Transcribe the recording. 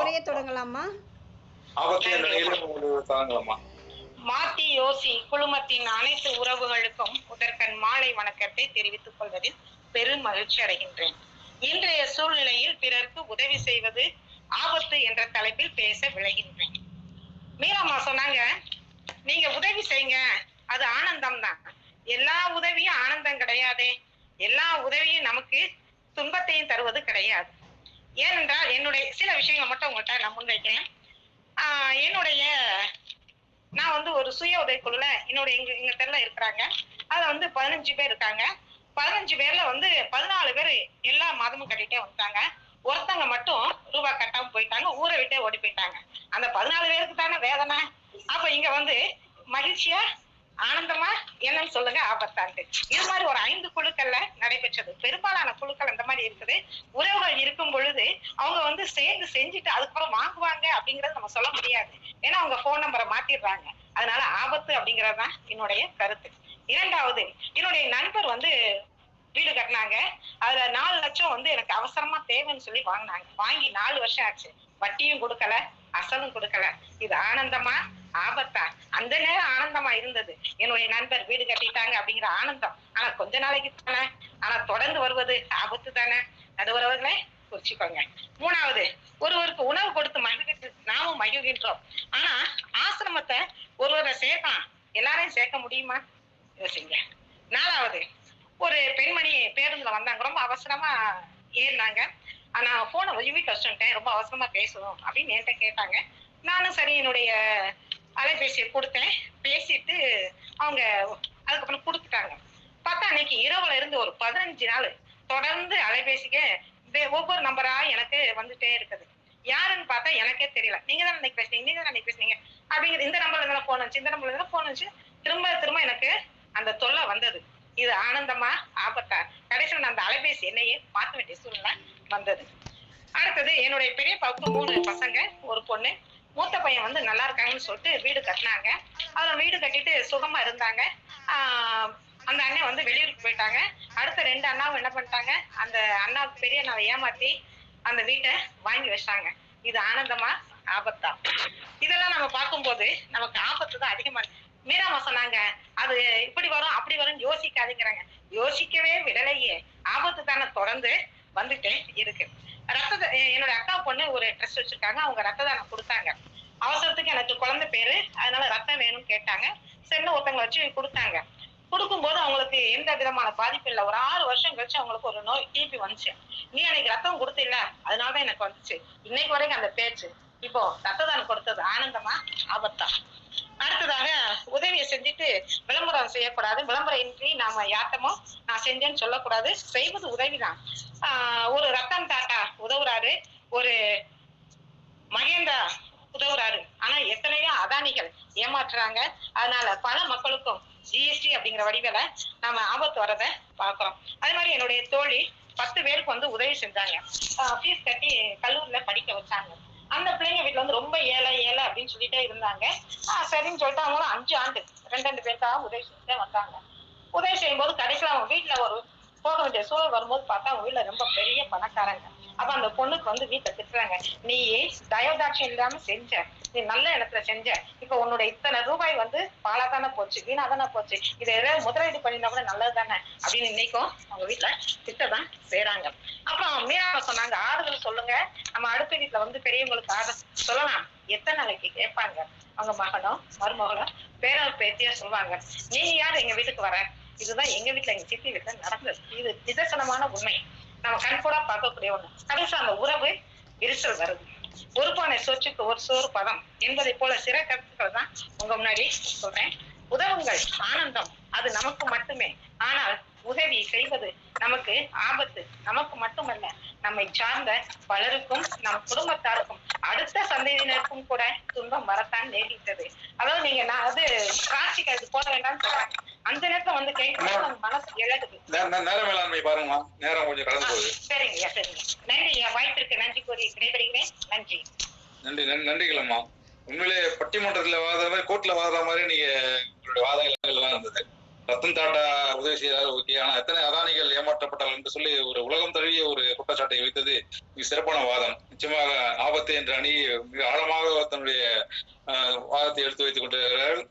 உரையை தொடங்கலாமா? நிலையில மாத்தி யோசி குழுமத்தின் அனைத்து உறவுகளுக்கும் முதற்கண் மாலை வணக்கத்தை தெரிவித்துக் கொள்வதில் பெரும் மகிழ்ச்சி அடைகின்றேன். இன்றைய சூழ்நிலையில் பிறருக்கு உதவி செய்வது ஆபத்து என்ற தலைப்பில் பேச விளைகின்றேன் மீராமா சொன்னாங்க நீங்க உதவி செய்யுங்க. அது ஆனந்தம் தான் எல்லா உதவியும் ஆனந்தம் கிடையாதே. எல்லா உதவியும் நமக்கு துன்பத்தையும் தருவது கிடையாது. ஏனென்றால் என்னுடைய சில விஷயங்கள் மட்டும் உங்கள்கிட்ட நான் முன்வைக்கிறேன். ஆஹ் என்னுடைய நான் வந்து ஒரு சுய உதவிக்குழுல என்னுடைய எங்க எங்க தெருல இருக்கிறாங்க. அதுல வந்து பதினஞ்சு பேர் இருக்காங்க. பதினஞ்சு பேர்ல வந்து பதினாலு பேர் எல்லா மாதமும் கட்டிட்டே வந்துட்டாங்க. ஒருத்தங்க மட்டும் ரூபாய் கட்டாம போயிட்டாங்க. ஊரை விட்டே ஓடி போயிட்டாங்க. அந்த பதினாலு பேருக்கு தானே வேதனை. அப்ப இங்க வந்து மகிழ்ச்சியா ஆனந்தமா? என்னன்னு சொல்லுங்க ஆபத்தாண்டு இது மாதிரி ஒரு ஐந்து குழுக்கள்ல நடைபெற்றது. பெரும்பாலான குழுக்கள் அந்த மாதிரி இருக்குது. உறவுகள் இருக்கும் பொழுது அவங்க வந்து சேர்ந்து செஞ்சுட்டு அதுக்கப்புறம் வாங்குவாங்க அப்படிங்கறத நம்ம சொல்ல முடியாது. ஏன்னா அவங்க போன் நம்பரை மாத்திடுறாங்க. அதனால ஆபத்து அப்படிங்கறதுதான் என்னுடைய கருத்து. இரண்டாவது என்னுடைய நண்பர் வந்து வீடு கட்டினாங்க. அதுல நாலு லட்சம் வந்து எனக்கு அவசரமா தேவைன்னு சொல்லி வாங்கினாங்க. வாங்கி நாலு வருஷம் ஆச்சு. வட்டியும் கொடுக்கல அசலும் கொடுக்கல. இது ஆனந்தமா? ஆபத்தா? அந்த நேரம் ஆனந்தமா இருந்தது. என்னுடைய நண்பர் வீடு கட்டிட்டாங்க அப்படிங்கிற ஆனந்தம். ஆனா கொஞ்ச நாளைக்கு தானே? ஆனா தொடர்ந்து வருவது ஆபத்து தானே? நடுவரவர்களே குறிச்சுக்கோங்க. மூணாவது ஒருவருக்கு உணவு கொடுத்து மகிழ்ச்சி நாமும் மகிழ்கின்றோம். ஆனா ஆசிரமத்தை ஒருவரை சேர்க்கலாம். எல்லாரையும் சேர்க்க முடியுமா? யோசிங்க. நாலாவது ஒரு பெண்மணி பேருந்துல வந்தாங்க. ரொம்ப அவசரமா ஏறினாங்க. ஆனா போனை ஒழுவி கஷ்டம்ட்டேன் ரொம்ப அவசரமா பேசணும் அப்படின்னு என்கிட்ட கேட்டாங்க. நானும் சரி என்னுடைய அலைபேசியை கொடுத்தேன். பேசிட்டு அவங்க அதுக்கப்புறம் கொடுத்துட்டாங்க. பார்த்தா அன்னைக்கு இரவுல இருந்து ஒரு பதினஞ்சு நாள் தொடர்ந்து அலைபேசிக்கு ஒவ்வொரு நம்பரா எனக்கு வந்துட்டே இருக்குது. யாருன்னு பார்த்தா எனக்கே தெரியல. நீங்க தான் அன்னைக்கு பேசுனீங்க நீங்க தான் அன்னைக்கு பேசுனீங்க? அப்படிங்கிற இந்த நம்பர்ல இருந்தாலும் போன் வந்துச்சு இந்த நம்பர்ல இருந்தாலும் போன் வந்துச்சு. திரும்ப திரும்ப எனக்கு அந்த தொல்லை வந்தது. இது ஆனந்தமா ஆபத்தா? கடைசியில் நான் அந்த அலைபேசி என்னையே பார்க்க வேண்டிய சூழ்நிலை வந்தது. அடுத்தது என்னுடைய பெரிய மூணு பசங்க ஒரு பொண்ணு. மூத்த பையன் வந்து நல்லா இருக்காங்கன்னு சொல்லிட்டு வீடு கட்டினாங்க. அவங்க வீடு கட்டிட்டு சுகமா இருந்தாங்க. ஆஹ் அந்த அண்ணன் வந்து வெளியூருக்கு போயிட்டாங்க. அடுத்த ரெண்டு அண்ணாவும் என்ன பண்ணிட்டாங்க? அந்த அண்ணா பெரிய அண்ணாவை ஏமாத்தி அந்த வீட்டை வாங்கி வச்சாங்க. இது ஆனந்தமா ஆபத்தா? இதெல்லாம் நம்ம பார்க்கும்போது நமக்கு ஆபத்து தான் அதிகமா மீராமா சொன்னாங்க அது இப்படி வரும் அப்படி வரும் யோசிக்காதுங்கிறாங்க. யோசிக்கவே விடலையே. ஆபத்து தானே தொடர்ந்து வந்துட்டே இருக்கு. ரத்த என்னோட அக்கா பொண்ணு ஒரு ட்ரெஸ் வச்சிருக்காங்க. அவங்க ரத்த தானம் கொடுத்தாங்க. அவசரத்துக்கு எனக்கு குழந்தை பேரு. அதனால ரத்தம் வேணும்னு கேட்டாங்க. சென்ன ஒருத்தவங்க வச்சு கொடுத்தாங்க. கொடுக்கும்போது அவங்களுக்கு எந்த விதமான பாதிப்பு இல்லை. ஒரு ஆறு வருஷம் கழிச்சு அவங்களுக்கு ஒரு நோய் டிபி வந்துச்சு. நீ அன்னைக்கு ரத்தம் கொடுத்தில்ல. அதனாலதான் எனக்கு வந்துச்சு. இன்னைக்கு வரைக்கும் அந்த பேச்சு. இப்போ ரத்ததானம் கொடுத்தது ஆனந்தமா? ஆபத்தா? அடுத்ததாக உதவியை செஞ்சுட்டு விளம்பரம் செய்யக்கூடாது. விளம்பரம் இன்றி நாம யாத்தமோ நான் செஞ்சேன்னு சொல்லக்கூடாது. செய்வது உதவிதான். ஆஹ் ஒரு ரத்தன் டாட்டா உதவுறாரு. ஒரு மகேந்திரா உதவுறாரு. ஆனா எத்தனையோ அதானிகள் ஏமாற்றுறாங்க அதனால பல மக்களுக்கும் ஜிஎஸ்டி அப்படிங்கிற வடிவில நாம ஆபத்து வரத பாக்குறோம் அதே மாதிரி என்னுடைய தோழி பத்து பேருக்கு வந்து உதவி செஞ்சாங்க. ஃபீஸ் கட்டி கல்லூரியில படிக்க வச்சாங்க. அந்த பிள்ளைங்க வீட்டுல வந்து ரொம்ப ஏழை ஏழை அப்படின்னு சொல்லிட்டே இருந்தாங்க. ஆஹ் சரின்னு சொல்லிட்டு அவங்களும் அஞ்சு ஆண்டு ரெண்டு ரெண்டு பேருக்காக உதவி செஞ்சுட்டே வந்தாங்க. உதவி செய்யும் போது கடைசியில் அவங்க வீட்டுல ஒரு போக வேண்டிய சூழல் வரும்போது பார்த்தா அவங்க வீட்டுல ரொம்ப பெரிய பணக்காரங்க. அப்ப அந்த பொண்ணுக்கு வந்து வீட்டை திட்டுறாங்க. நீ தயவதாட்சம் இல்லாம செஞ்ச? நீ நல்ல இடத்துல செஞ்ச. இப்ப உன்னோட இத்தனை ரூபாய் வந்து பாலா தானே போச்சு வீணா தானே போச்சு. இதை ஏதாவது முதலீடு பண்ணினா கூட நல்லது தானே? அப்படின்னு இன்னைக்கும் அவங்க வீட்டுல திட்டதான் செய்யறாங்க அப்புறம் மீனாவை சொன்னாங்க ஆறுதல் சொல்லுங்க. நம்ம அடுத்த வீட்டுல வந்து பெரியவங்களுக்கு ஆறுதல் சொல்லலாம். எத்தனை நாளைக்கு கேட்பாங்க. அவங்க மகனோ மருமகளும் பேரோ பேத்தியா சொல்லுவாங்க நீ யார் எங்க வீட்டுக்கு வர? இதுதான் எங்க வீட்டுல எங்க சித்தி வீட்டுல நடந்தது. இது நிதர்சனமான உண்மை. நம்ம கண்கூடா பார்க்கக்கூடிய ஒண்ணு. கடைசி அந்த உறவு விரிசல் வருது. ஒரு பானை சோற்றுக்கு ஒரு சோறு பதம் என்பதை போல சிற கருத்துக்கள் தான் உங்க முன்னாடி சொல்றேன். உதவுங்கள் ஆனந்தம் அது நமக்கு மட்டுமே. ஆனால் உதவி செய்வது நமக்கு ஆபத்து. நமக்கு மட்டுமல்ல நம்மை சார்ந்த பலருக்கும் நம் குடும்பத்தாருக்கும் அடுத்த சந்ததியினருக்கும் கூட துன்பம் வரத்தான் நேரிட்டது அதாவது நீங்க நான் அது காட்சிக்கு அது போட வேண்டாம்னு சொல்றேன். வந்து மனசு இழகுது நேர மேலாண்மை பாருங்கம்மா. நேரம் கொஞ்சம் கடந்து போகுது. சரிங்க நன்றி வாய்ப்பிற்கு நன்றி கூறி விடைபெறுகிறேன். நன்றி. நன்றி நன்றி நன்றிகளம்மா. உண்மையிலே பட்டிமன்றத்துல வாத மாதிரி கோர்ட்ல வாடுற மாதிரி நீங்க உங்களுடைய வாதங்கள் எல்லாம் இருந்தது. ரத்தன் டாட்டா உதவி செய்தார் ஓகே. ஆனா எத்தனை அதானிகள் ஏமாற்றப்பட்டார்கள் என்று சொல்லி ஒரு உலகம் தழுவிய ஒரு குற்றச்சாட்டை வைத்தது மிக சிறப்பான வாதம். நிச்சயமாக ஆபத்து என்ற அணி மிக ஆழமாக தன்னுடைய வாதத்தை எடுத்து வைத்துக் கொண்டிருக்கிறார்கள்.